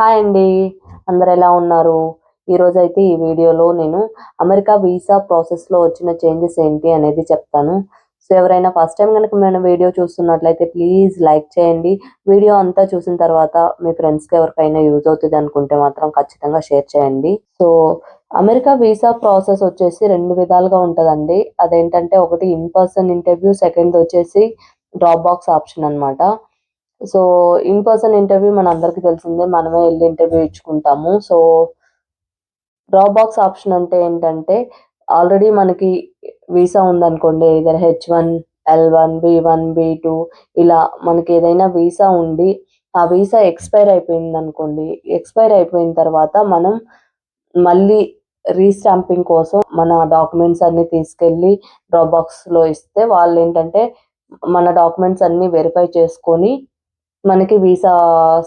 Hi అండి. అందరు ఎలా ఉన్నారు? ఈరోజు అయితే ఈ వీడియోలో నేను అమెరికా వీసా ప్రాసెస్లో వచ్చిన చేంజెస్ ఏంటి అనేది చెప్తాను. సో ఎవరైనా ఫస్ట్ టైం కనుక మన వీడియో చూస్తున్నట్లయితే ప్లీజ్ లైక్ చేయండి. వీడియో అంతా చూసిన తర్వాత మీ ఫ్రెండ్స్కి ఎవరికైనా యూజ్ అవుతుంది అనుకుంటే మాత్రం ఖచ్చితంగా షేర్ చేయండి. సో అమెరికా వీసా ప్రాసెస్ వచ్చేసి రెండు విధాలుగా ఉంటుందండి. అదేంటంటే ఒకటి ఇన్ పర్సన్ ఇంటర్వ్యూ సెకండ్ వచ్చేసి డ్రాప్ బాక్స్ ఆప్షన్ అనమాట సో ఇన్ పర్సన్ ఇంటర్వ్యూ మన అందరికీ తెలిసిందే మనమే వెళ్ళి ఇంటర్వ్యూ ఇచ్చుకుంటాము. సో డ్రాప్ బాక్స్ ఆప్షన్ అంటే ఏంటంటే ఆల్రెడీ మనకి వీసా ఉందనుకోండి either H one L one B one B two ఇలా మనకి ఏదైనా వీసా ఉండి ఆ వీసా ఎక్స్పైర్ అయిపోయింది అనుకోండి ఎక్స్పైర్ అయిపోయిన తర్వాత మనం మళ్ళీ రీస్టాంపింగ్ కోసం మన డాక్యుమెంట్స్ అన్ని తీసుకెళ్ళి డ్రాప్ బాక్స్లో ఇస్తే వాళ్ళు ఏంటంటే మన డాక్యుమెంట్స్ అన్ని వెరిఫై చేసుకొని మనకి వీసా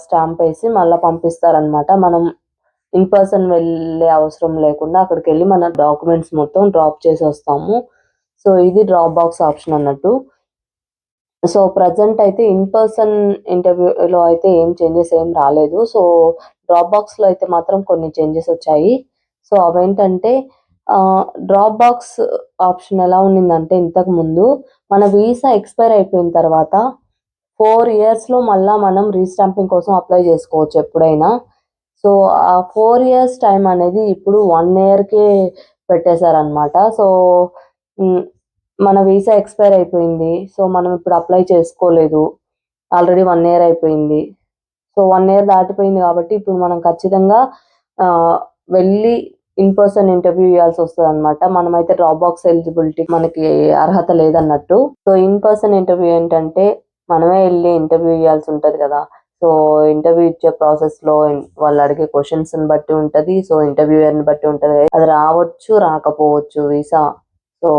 స్టాంప్ వేసి మళ్ళీ పంపిస్తారనమాట మనం ఇన్ పర్సన్ వెళ్ళే అవసరం లేకుండా అక్కడికి వెళ్ళి మన డాక్యుమెంట్స్ మొత్తం డ్రాప్ చేసి వస్తాము. సో ఇది డ్రాప్ బాక్స్ ఆప్షన్ అన్నట్టు. సో ప్రజెంట్ అయితే ఇన్ పర్సన్ ఇంటర్వ్యూలో అయితే ఏం చేంజెస్ ఏం రాలేదు. సో డ్రాప్ బాక్స్లో అయితే మాత్రం కొన్ని చేంజెస్ వచ్చాయి. సో అవేంటంటే డ్రాప్ బాక్స్ ఆప్షన్ ఎలా ఉండిందంటే ఇంతకు ముందు మన వీసా ఎక్స్పైర్ అయిపోయిన తర్వాత ఫోర్ ఇయర్స్లో మళ్ళీ మనం రీస్టాంపింగ్ కోసం అప్లై చేసుకోవచ్చు ఎప్పుడైనా. సో ఆ ఫోర్ ఇయర్స్ టైం అనేది ఇప్పుడు వన్ ఇయర్కే పెట్టేశారనమాట సో మన వీసా ఎక్స్పైర్ అయిపోయింది. సో మనం ఇప్పుడు అప్లై చేసుకోలేదు. ఆల్రెడీ వన్ ఇయర్ అయిపోయింది. సో వన్ ఇయర్ దాటిపోయింది కాబట్టి ఇప్పుడు మనం ఖచ్చితంగా వెళ్ళి ఇన్ పర్సన్ ఇంటర్వ్యూ ఇవ్వాల్సి వస్తుంది అనమాట మనమైతే డ్రాప్ బాక్స్ ఎలిజిబిలిటీ మనకి అర్హత లేదన్నట్టు. సో ఇన్ పర్సన్ ఇంటర్వ్యూ ఏంటంటే మనమే వెళ్ళి ఇంటర్వ్యూ ఇవ్వాల్సి ఉంటుంది కదా. సో ఇంటర్వ్యూ ఇచ్చే ప్రాసెస్లో వాళ్ళు అడిగే క్వశ్చన్స్ బట్టి ఉంటది. సో ఇంటర్వ్యూయర్ని బట్టి ఉంటది. అది రావచ్చు రాకపోవచ్చు visa so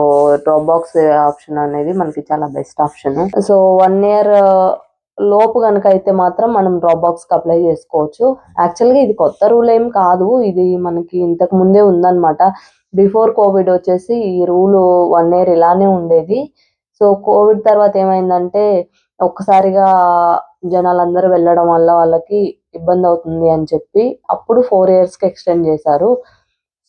drop box option అనేది మనకి చాలా best option so one year లోపు కనుక అయితే మాత్రం మనం డ్రాప్ బాక్స్కి అప్లై చేసుకోవచ్చు. యాక్చువల్గా ఇది కొత్త రూల్ ఏం కాదు. ఇది మనకి ఇంతకు ముందే ఉందన్నమాట. బిఫోర్ కోవిడ్ వచ్చేసి ఈ రూల్ వన్ ఇయర్ ఇలానే ఉండేది. సో కోవిడ్ తర్వాత ఏమైందంటే ఒక్కసారిగా జనాలందరూ వెళ్ళడం వల్ల వాళ్ళకి ఇబ్బంది అవుతుంది అని చెప్పి అప్పుడు ఫోర్ ఇయర్స్కి ఎక్స్టెండ్ చేశారు.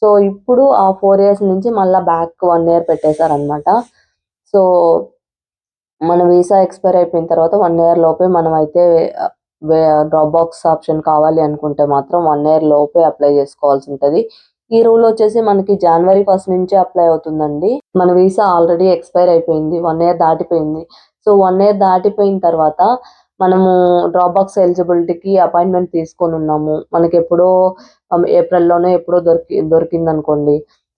సో ఇప్పుడు ఆ ఫోర్ ఇయర్స్ నుంచి మళ్ళీ బ్యాక్ వన్ ఇయర్ పెట్టేశారనమాట సో మన వీసా ఎక్స్పైర్ అయిపోయిన తర్వాత వన్ ఇయర్ లోపే మనం అయితే డ్రాప్ బాక్స్ ఆప్షన్ కావాలి అనుకుంటే మాత్రం వన్ ఇయర్ లోపే అప్లై చేసుకోవాల్సి ఉంటుంది. ఈ రూల్ వచ్చేసి మనకి జనవరి ఫస్ట్ నుంచి అప్లై అవుతుందండి. మన వీసా ఆల్రెడీ ఎక్స్పైర్ అయిపోయింది. వన్ ఇయర్ దాటిపోయింది. సో వన్ ఇయర్ దాటిపోయిన తర్వాత మనము డ్రాప్ బాక్స్ ఎలిజిబిలిటీకి అపాయింట్మెంట్ తీసుకొని ఉన్నాము. మనకి ఎప్పుడో ఏప్రిల్లోనే ఎప్పుడో దొరికి దొరికింది అనుకోండి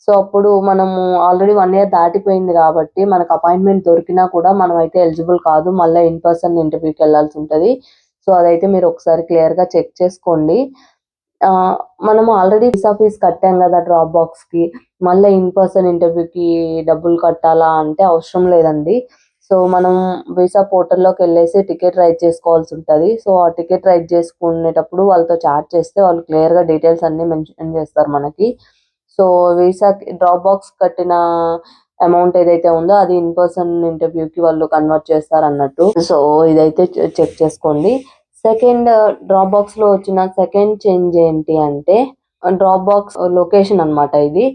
సో అప్పుడు మనము ఆల్రెడీ వన్ ఇయర్ దాటిపోయింది కాబట్టి మనకు అపాయింట్మెంట్ దొరికినా కూడా మనం అయితే ఎలిజిబుల్ కాదు. మళ్ళీ ఇన్ పర్సన్ ఇంటర్వ్యూకి వెళ్ళాల్సి ఉంటుంది. సో అదైతే మీరు ఒకసారి క్లియర్గా చెక్ చేసుకోండి. మనము ఆల్రెడీ వీసా ఫీజ్ కట్టాం కదా డ్రాప్ బాక్స్కి మళ్ళీ ఇన్ పర్సన్ ఇంటర్వ్యూకి డబ్బులు కట్టాలా అంటే అవసరం లేదండి. సో మనం వీసా పోర్టల్లోకి వెళ్ళేసి టికెట్ రైట్ చేసుకోవాల్సి ఉంటుంది. సో ఆ టికెట్ రైట్ చేసుకునేటప్పుడు వాళ్ళతో చాట్ చేస్తే వాళ్ళు క్లియర్గా డీటెయిల్స్ అన్ని మెన్షన్ చేస్తారు మనకి. సో వీసా డ్రాప్ బాక్స్ కట్టిన అమౌంట్ ఏదైతే ఉందో అది ఇన్ పర్సన్ ఇంటర్వ్యూకి వాళ్ళు కన్వర్ట్ చేస్తారు అన్నట్టు. సో ఇదైతే చెక్ చేసుకోండి. సెకండ్ డ్రాప్ బాక్స్లో వచ్చిన సెకండ్ చేంజ్ ఏంటి అంటే డ్రాప్ బాక్స్ లొకేషన్ అనమాట ఇది.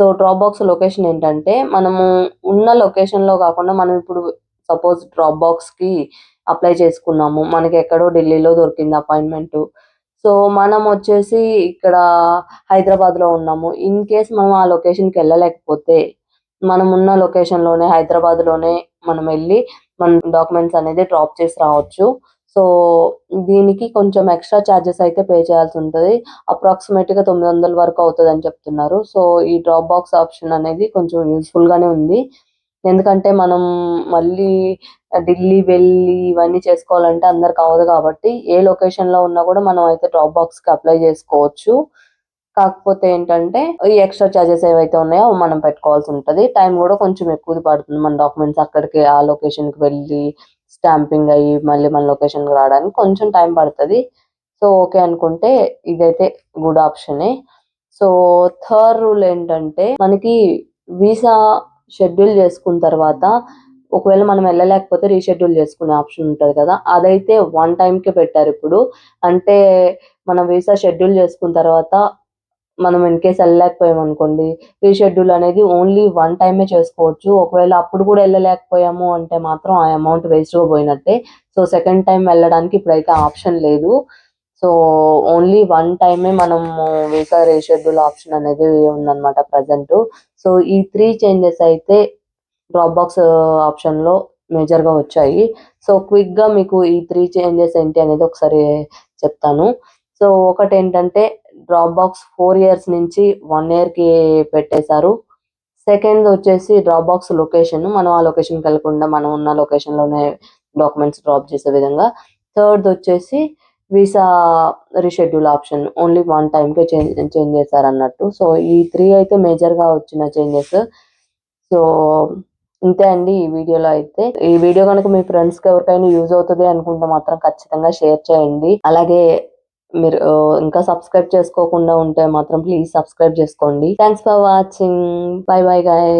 సో డ్రాప్ బాక్స్ లొకేషన్ ఏంటంటే మనము ఉన్న లొకేషన్లో కాకుండా మనం ఇప్పుడు సపోజ్ డ్రాప్ బాక్స్కి అప్లై చేసుకున్నాము. మనకి ఎక్కడో ఢిల్లీలో దొరికింది అపాయింట్మెంట్ సో మనం వచ్చేసి ఇక్కడ హైదరాబాద్లో ఉన్నాము. ఇన్ కేస్ మనం ఆ లొకేషన్కి వెళ్ళలేకపోతే మనం ఉన్న లొకేషన్లోనే హైదరాబాద్లోనే మనం వెళ్ళి మన డాక్యుమెంట్స్ అనేది డ్రాప్ చేసి రావచ్చు. సో దీనికి కొంచెం ఎక్స్ట్రా ఛార్జెస్ అయితే పే చేయాల్సి ఉంటుంది. అప్రాక్సిమేట్గా తొమ్మిది వందల వరకు అవుతుంది అని చెప్తున్నారు. సో ఈ డ్రాప్ బాక్స్ ఆప్షన్ అనేది కొంచెం యూస్ఫుల్గానే ఉంది. ఎందుకంటే మనం మళ్ళీ ఢిల్లీ వెళ్ళి ఇవన్నీ చేసుకోవాలంటే అందరికి అవ్వదు కాబట్టి ఏ లొకేషన్లో ఉన్నా కూడా మనం అయితే డ్రాప్ బాక్స్కి అప్లై చేసుకోవచ్చు. కాకపోతే ఏంటంటే ఈ ఎక్స్ట్రా చార్జెస్ ఏవైతే ఉన్నాయో మనం పెట్టుకోవాల్సి ఉంటుంది. టైం కూడా కొంచెం ఎక్కువ పడుతుంది మన డాక్యుమెంట్స్ అక్కడికి ఆ లొకేషన్కి వెళ్ళి స్టాంపింగ్ అయ్యి మళ్ళీ మన లొకేషన్కి రావడానికి కొంచెం టైం పడుతుంది. సో ఓకే అనుకుంటే ఇదైతే గుడ్ ఆప్షనే సో థర్డ్ రూల్ ఏంటంటే మనకి వీసా షెడ్యూల్ చేసుకున్న తర్వాత ఒకవేళ మనం వెళ్ళలేకపోతే రీషెడ్యూల్ చేసుకునే ఆప్షన్ ఉంటుంది కదా. అదైతే వన్ టైంకే పెట్టారు ఇప్పుడు. అంటే మనం వీసా షెడ్యూల్ చేసుకున్న తర్వాత మనం ఇన్ కేస్ వెళ్ళలేకపోయాం అనుకోండి రీషెడ్యూల్ అనేది ఓన్లీ వన్ టైమే చేసుకోవచ్చు. ఒకవేళ అప్పుడు కూడా వెళ్ళలేకపోయాము అంటే మాత్రం ఆ అమౌంట్ వేస్ట్గా పోయినట్టే. సో సెకండ్ టైం వెళ్ళడానికి ఇప్పుడైతే ఆప్షన్ లేదు. సో ఓన్లీ వన్ టైమే మనం వీసా రీషెడ్యూల్ ఆప్షన్ అనేది ఉందన్నమాట ప్రజెంట్ సో ఈ త్రీ చేంజెస్ అయితే డ్రాప్ బాక్స్ ఆప్షన్లో మేజర్గా వచ్చాయి. సో క్విక్గా మీకు ఈ త్రీ చేంజెస్ ఏంటి అనేది ఒకసారి చెప్తాను. సో ఒకటి ఏంటంటే డ్రాప్ బాక్స్ ఫోర్ ఇయర్స్ నుంచి వన్ ఇయర్కి పెట్టేశారు. సెకండ్ వచ్చేసి డ్రాప్ బాక్స్ లొకేషన్ మనం ఆ లొకేషన్కి వెళ్ళకుండా మనం ఉన్న లొకేషన్లోనే డాక్యుమెంట్స్ డ్రాప్ చేసే విధంగా. థర్డ్ వచ్చేసి visa reschedule option only one టైంకే చేంజ్ చేంజ్ చేశారు అన్నట్టు సో ఈ త్రీ అయితే మేజర్గా వచ్చిన చేంజెస్ సో ఇంతే అండి ఈ వీడియోలో అయితే. ఈ వీడియో కనుక మీ ఫ్రెండ్స్కి ఎవరికైనా యూజ్ అవుతుంది అనుకుంటే మాత్రం ఖచ్చితంగా షేర్ చేయండి. అలాగే మీరు ఇంకా సబ్స్క్రైబ్ చేసుకోకుండా ఉంటే మాత్రం ప్లీజ్ సబ్స్క్రైబ్ చేసుకోండి. Thanks for watching bye bye guys